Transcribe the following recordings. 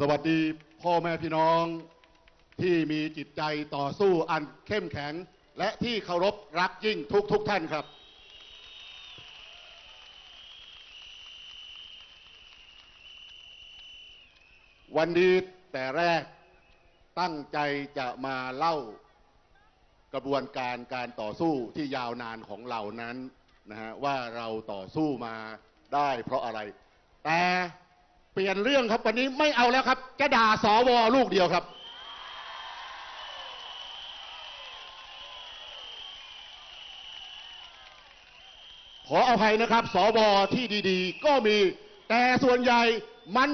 สวัสดีพ่อแม่พี่น้องที่มีจิตใจต่อสู้อันเข้มแข็ง และที่เคารพรักยิ่งทุกทุกท่านครับ วันนี้แต่แรกตั้งใจจะมาเล่ากระบวนการการต่อสู้ที่ยาวนานของเรานั้นนะฮะว่าเราต่อสู้มาได้เพราะอะไร แต่ เปลี่ยนเรื่องครับวันนี้ไม่เอาแล้วครับ จะด่าสวลูกเดียวครับ ขออภัยนะครับ สวที่ดีๆ ก็มี แต่ส่วนใหญ่มัน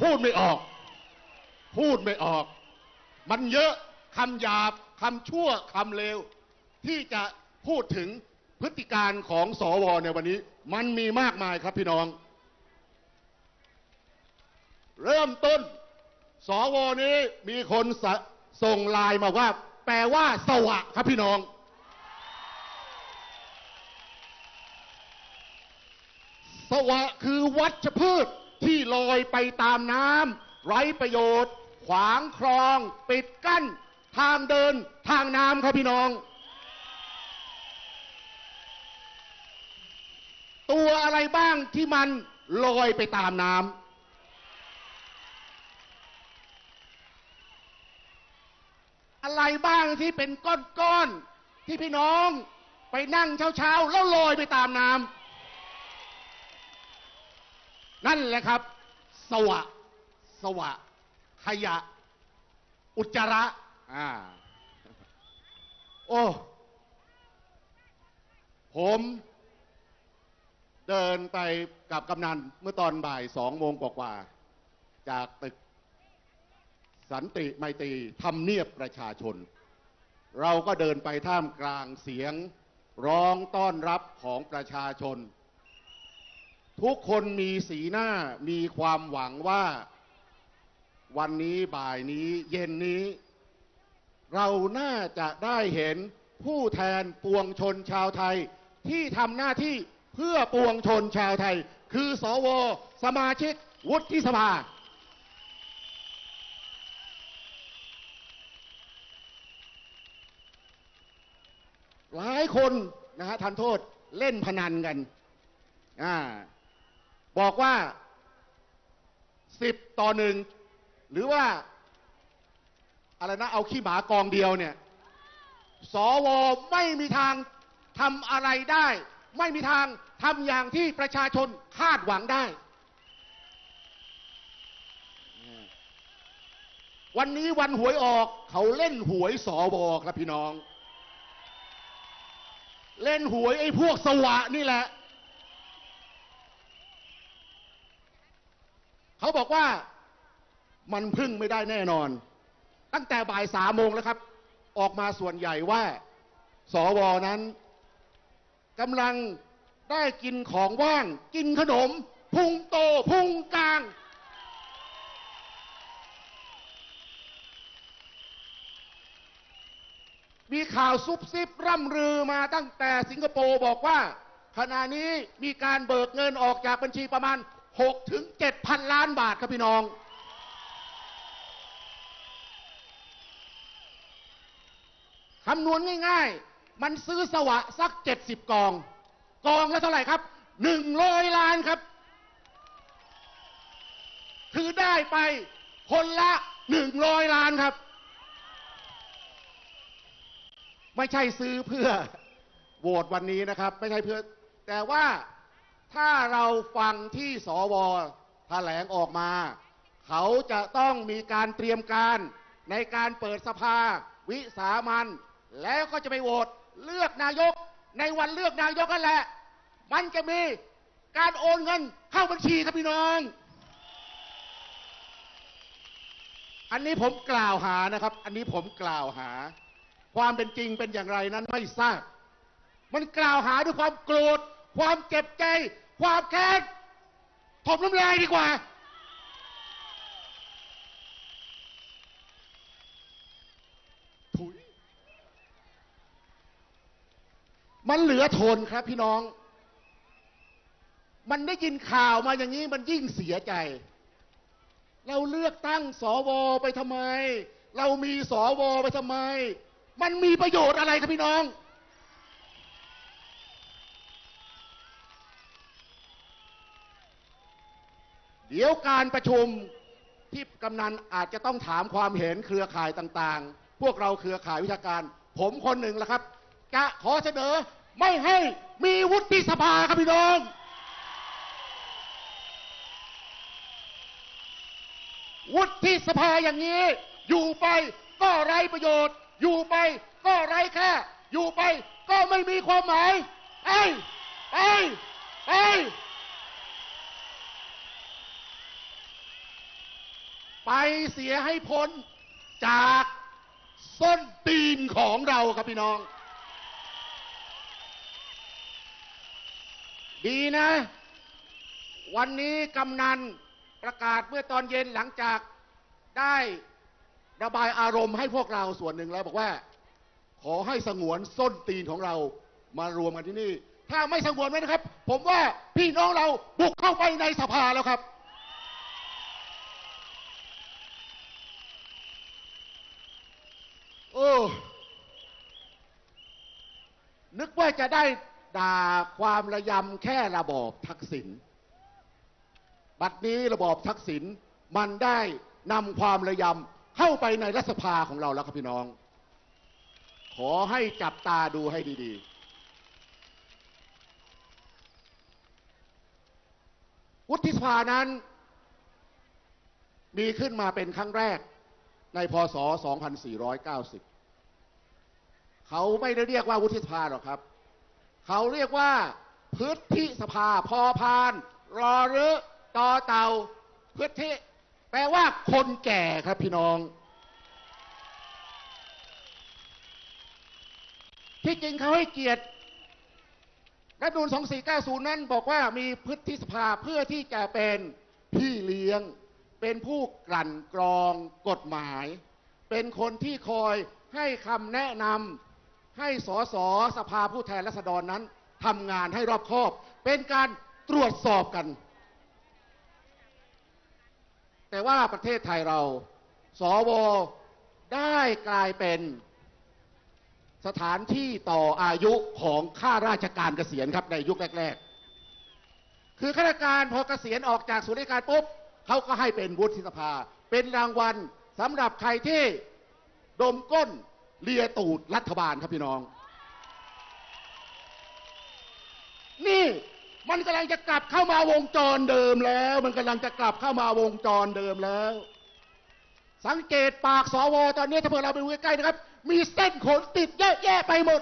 พูดไม่ออก พูดไม่ออก มันเยอะคำหยาบคำชั่วคำเลว ที่จะพูดถึง พฤติการของสวในวันนี้ มันมีมากมายครับพี่น้อง เริ่มต้น สวนี้มีคนสส่งไลน์มาว่า แปลว่าสวะครับพี่น้อง สวะคือวัชพืชที่ลอยไปตามน้ำไร้ประโยชน์ ขวางคลอง ปิดกั้น ทางเดินทางน้ำครับพี่น้อง ตัวอะไรบ้างที่มันลอยไปตามน้ำอะไรบ้างที่เป็นก้อนๆที่พี่น้องไปนั่งเช้าๆแล้วลอยไปตามน้ำนั่นแหละครับ สวะ สวะ ขยะ อุจจาระอ่าโอ้ผม เดินไปกับกำนันเมื่อตอนบ่ายสองโมงกว่าๆจากตึกสันติไมตรีทำเนียบประชาชน เราก็เดินไปท่ามกลางเสียงร้องต้อนรับของประชาชน ทุกคนมีสีหน้ามีความหวังว่า วันนี้บ่ายนี้เย็นนี้ เราน่าจะได้เห็นผู้แทนปวงชนชาวไทยที่ทำหน้าที่ พื่อปวงชนชาวไทย คือสว สมาชิก วุฒิสภา หลายคนนะฮะทันโทษเล่นพนันกันอ่าบอกว่าสิบต่อหนึ่งหรือว่า อะไรนะ เอาขี้หมากองเดียวเนี่ย สวไม่มีทางทำอะไรได้ ไม่มีทาง ทำอย่างที่ประชาชนคาดหวังได้ วันนี้วันหวยออกเขาเล่นหวยสวครับพี่น้อง เล่นหวยไอ้พวกสวะนี่แหละ เขาบอกว่ามันพึ่งไม่ได้แน่นอน ตั้งแต่บ่ายสามโมงแล้วครับ ออกมาส่วนใหญ่ว่า สวนั้นกำลัง ได้กินของว่าง กินขนม พุงโตพุงกลาง มีข่าวซุบซิบร่ำลือมาตั้งแต่สิงคโปร์บอกว่า ขณะนี้มีการเบิกเงินออกจากบัญชีประมาณ 6 ถึง7พันล้านบาทครับพี่น้องคำนวณง่าย ๆ มันซื้อสวะสัก 70 กอง กองละเท่าไหร่ครับ100ล้านครับคือได้ไปคนละ100ล้านครับ ไม่ใช่ซื้อเพื่อโหวตวันนี้นะครับ ไม่ใช่เพื่อ แต่ว่าถ้าเราฟังที่สวแถลงออกมา เขาจะต้องมีการเตรียมการในการเปิดสภา วิสามัน แล้วก็จะไปโหวตเลือกนายกในวันเลือกนายกนั่นแหละ มันจะมีการโอนเงินเข้าบัญชีครับพี่น้อง อันนี้ผมกล่าวหานะครับ อันนี้ผมกล่าวหา ความเป็นจริงเป็นอย่างไรนั้นไม่ทราบ มันกล่าวหาด้วยความโกรธ ความเจ็บใจ ความแค้นถมน้ำลายดีกว่า ถุย มันเหลือทนครับพี่น้อง มันได้ยินข่าวมาอย่างนี้มันยิ่งเสียใจ เราเลือกตั้งสวไปทำไม เรามีสวไปทำไม มันมีประโยชน์อะไรครับพี่น้อง เดี๋ยวการประชุมที่กำนันอาจจะต้องถามความเห็นเครือข่ายต่างๆ พวกเราเครือข่ายวิชาการ ผมคนหนึ่งละครับ จะขอเสนอไม่ให้มีวุฒิสภาครับพี่น้อง วุฒิสภาอย่างนี้ อยู่ไปก็ไร้ประโยชน์ อยู่ไปก็ไร้ค่า อยู่ไปก็ไม่มีความหมายไปไปไปไปเสียให้พ้นจากส้นตีนของเราครับพี่น้อง ดีนะ วันนี้กำนัน ประกาศเมื่อตอนเย็นหลังจากได้ระบายอารมณ์ให้พวกเราส่วนหนึ่งแล้วบอกว่า ขอให้สงวนส้นตีนของเรามารวมกันที่นี่ ถ้าไม่สงวนไว้นะครับ ผมว่าพี่น้องเราบุกเข้าไปในสภาแล้วครับ โอ้นึกว่าจะได้ด่าความระยำแค่ระบอบทักษิณ บัดนี้ระบอบทักษิณมันได้นำความระยำเข้าไปในรัฐสภาของเราแล้วครับพี่น้อง ขอให้จับตาดูให้ดีๆ วุฒิสภานั้น มีขึ้นมาเป็นครั้งแรกในพศ 2490 เขาไม่ได้เรียกว่าวุฒิสภาหรอกครับ เขาเรียกว่าพฤทธิสภาพอพานรอรึ ต่อเตาพฤทธิแปลว่าคนแก่ครับพี่น้อง ที่จริงเขาให้เกียรติรัฐมนูล2490 นั้นบอกว่ามีพฤทธิสภาเพื่อที่จะเป็นพี่เลี้ยง เป็นผู้กลั่นกรองกฎหมาย เป็นคนที่คอยให้คำแนะนำให้สสสภาผู้แทนราษฎรนั้นทำงานให้รอบคอบ เป็นการตรวจสอบกัน แต่ว่าประเทศไทยเรา สวได้กลายเป็นสถานที่ต่ออายุของข้าราชการเกษียณครับในยุคแรก ๆ คือข้าราชการพอเกษียณออกจากส่วนราชการปุ๊บเขาก็ให้เป็นวุฒิสภา เป็นรางวัลสำหรับใครที่ดมก้นเลียตูดรัฐบาลครับพี่น้อง นี่ มันกำลังจะกลับเข้ามาวงจรเดิมแล้ว มันกำลังจะกลับเข้ามาวงจรเดิมแล้ว สังเกตปากสวตอนนี้ถ้าเผื่อเราไปดูใกล้ๆนะครับ มีเส้นขนติดเยอะแยะไปหมด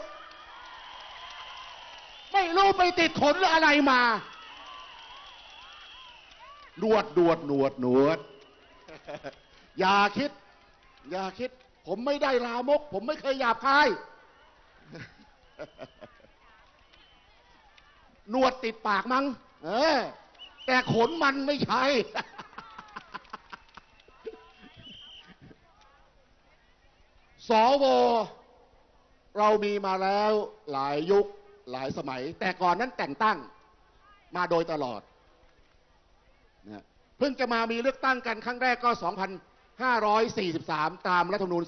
ไม่รู้ไปติดขนหรืออะไรมาหนวดหนวดหนวดหนวด อย่าคิด อย่าคิด ผมไม่ได้ลามก ผมไม่เคยหยาบคาย หนวดติดปากมั้ง เออ แต่ขนมันไม่ใช่ สว เรามีมาแล้วหลายยุคหลายสมัย แต่ก่อนนั้นแต่งตั้งมาโดยตลอดนะเพิ่งจะมามีเลือกตั้งกันครั้งแรกก็ 2,543 ตามรัฐธรรมนูญ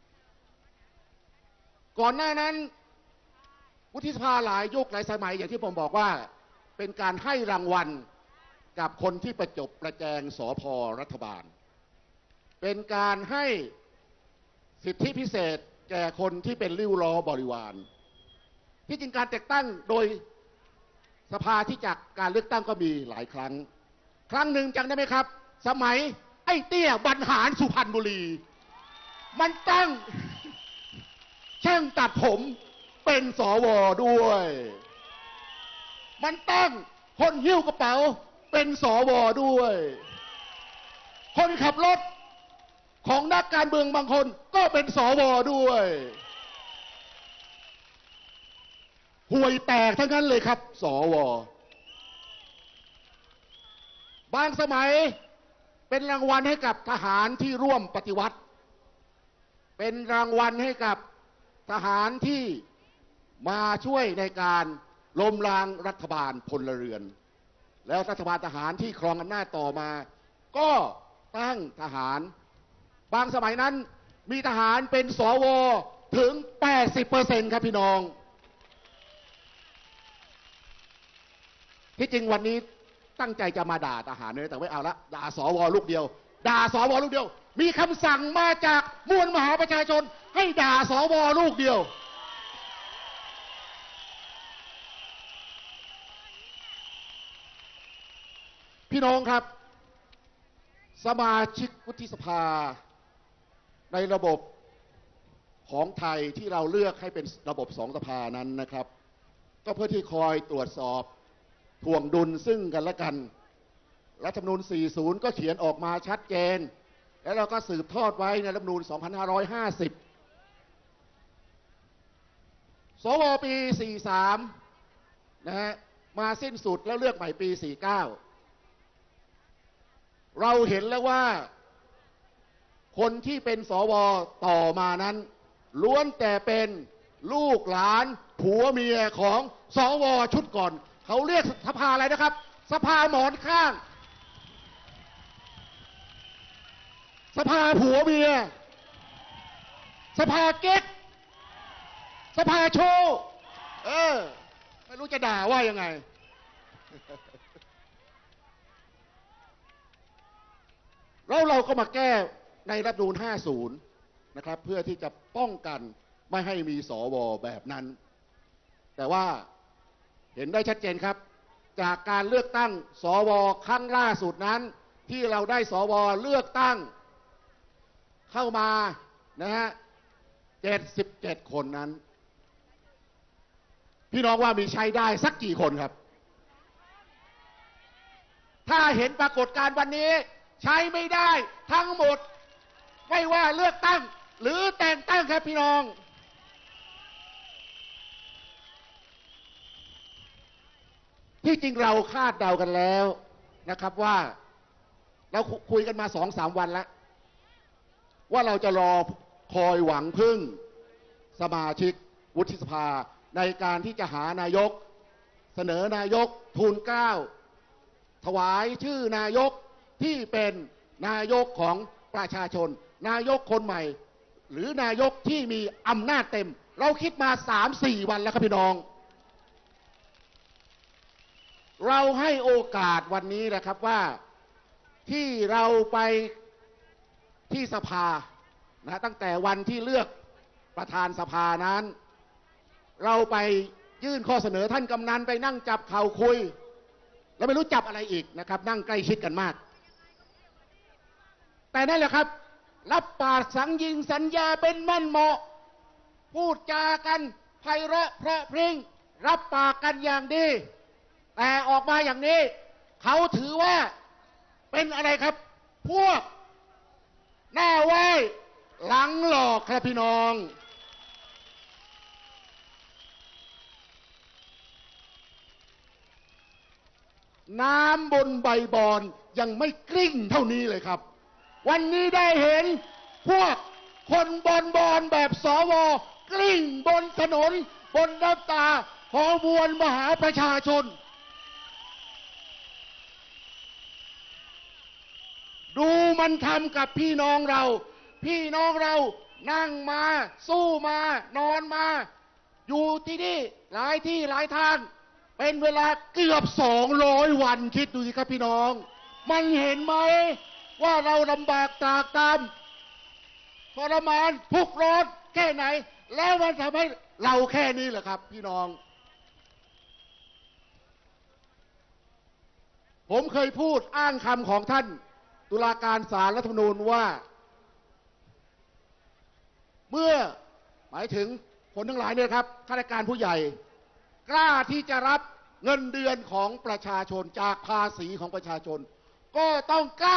2,540 ก่อนหน้านั้น วุฒิสภาหลายยุคหลายสมัยอย่างที่ผมบอกว่า เป็นการให้รางวัลกับคนที่ประจบประแจงสอพอรัฐบาล เป็นการให้สิทธิพิเศษแก่คนที่เป็นริ้วล้อบริวาร ที่จริงการแต่งตั้งโดยสภาที่จากการเลือกตั้งก็มีหลายครั้ง ครั้งหนึ่งจำได้ไหมครับ สมัยไอ้เตี้ยบรรหารสุพรรณบุรี มันตั้งช่างตัดผม เป็นสวด้วย มันตั้งคนหิ้วกระเป๋า เป็นสวด้วย คนขับรถของนักการเมืองบางคนก็เป็นสวด้วยห่วยแตกทั้งนั้นเลยครับ สว บางสมัยเป็นรางวัลให้กับทหารที่ร่วมปฏิวัติ เป็นรางวัลให้กับทหารที่ มาช่วยในการล้มล้างรัฐบาลพลเรือน แล้วรัฐบาลทหารที่ครองอำนาจต่อมา ก็ตั้งทหาร บางสมัยนั้นมีทหารเป็นสวถึง 80%ครับพี่น้อง ที่จริงวันนี้ตั้งใจจะมาด่าทหารเลยแต่ไม่เอาละด่าสวลูกเดียว ด่าสวลูกเดียว มีคำสั่งมาจากมวลมหาประชาชน ให้ด่าสวลูกเดียว พี่น้องครับ สมาชิกวุฒิสภา ในระบบของไทยที่เราเลือกให้เป็นระบบสองสภานั้นนะครับ ก็เพื่อที่คอยตรวจสอบถ่วงดุลซึ่งกันและกัน รัฐธรรมนูญ 40 ก็เขียนออกมาชัดเจน แล้วเราก็สืบทอดไว้ในรัฐธรรมนูญ 2550 สวปี 43 นะฮะมาสิ้นสุดแล้วเลือกใหม่ปี 49 เราเห็นแล้วว่า คนที่เป็นสวต่อมานั้น ล้วนแต่เป็นลูกหลาน ผัวเมียของสวชุดก่อน เขาเรียกสภาอะไรนะครับ สภาหมอนข้าง สภาผัวเมีย สภาเก๊ก สภาโช เออ ไม่รู้จะด่าว่ายังไง แล้วเราก็มาแก้ในรัฐมนูญ50 นะครับ เพื่อที่จะป้องกันไม่ให้มีสวแบบนั้น แต่ว่าเห็นได้ชัดเจนครับ จากการเลือกตั้งสวครั้งล่าสุดนั้น ที่เราได้สวเลือกตั้ง เข้ามานะฮะ77 คนนั้น พี่น้องว่ามีใช้ได้สักกี่คนครับ ถ้าเห็นปรากฏการณ์วันนี้ ใช้ไม่ได้ทั้งหมด ไม่ว่าเลือกตั้ง หรือแต่งตั้งครับพี่น้องที่จริงเราคาดเดากันแล้วนะครับว่าเราคุยกันมาสองสามวันแล้ว ว่าเราจะรอคอยหวังพึ่ง สมาชิก วุฒิสภา ในการที่จะหานายก เสนอนายก ทูลเกล้าถวายชื่อนายก ที่เป็นนายกของประชาชน นายกคนใหม่ หรือนายกที่มีอำนาจเต็ม เราคิดมาสามสี่วันแล้วครับพี่น้อง เราให้โอกาสวันนี้นะครับว่าที่เราไปที่สภานะตั้งแต่วันที่เลือกประธานสภานั้น เราไปยื่นข้อเสนอท่านกำนันไปนั่งจับเข่าคุย แล้วไม่รู้จับอะไรอีกนะครับ นั่งใกล้ชิดกันมาก แต่นั่นแหละครับ รับปากสังยิงสัญญาเป็นมั่นเหมาะ พูดจากันไพเราะเพราะพริ้งรับปากกันอย่างดี แต่ออกมาอย่างนี้ เขาถือว่าเป็นอะไรครับ พวกหน้าไหวหลังหลอกครับพี่น้องน้ำบนใบบอนยังไม่กลิ้งเท่านี้เลยครับ วันนี้ได้เห็นพวกคนบอลบอลแบบสวกลิ้งบนถนน บนน้ำตาของมวลมหาประชาชน ดูมันทำกับพี่น้องเรา พี่น้องเรานั่งมา สู้มา นอนมา อยู่ที่นี่หลายที่หลายทางเป็นเวลาเกือบสองร้อยวันคิดดูสิครับพี่น้อง มันเห็นไหม ว่าเราลำบากตรากตามทรมานทุกข์ร้อนแค่ไหน แล้วมันทำให้เราแค่นี้แหละครับ พี่น้อง ผมเคยพูดอ้างคำของท่าน ตุลาการศาลรัฐธรรมนูญว่า เมื่อหมายถึงคนทั้งหลายเนี่ยครับข้าราชการผู้ใหญ่ กล้าที่จะรับเงินเดือนของประชาชนจากภาษีของประชาชน ก็ต้องกล้า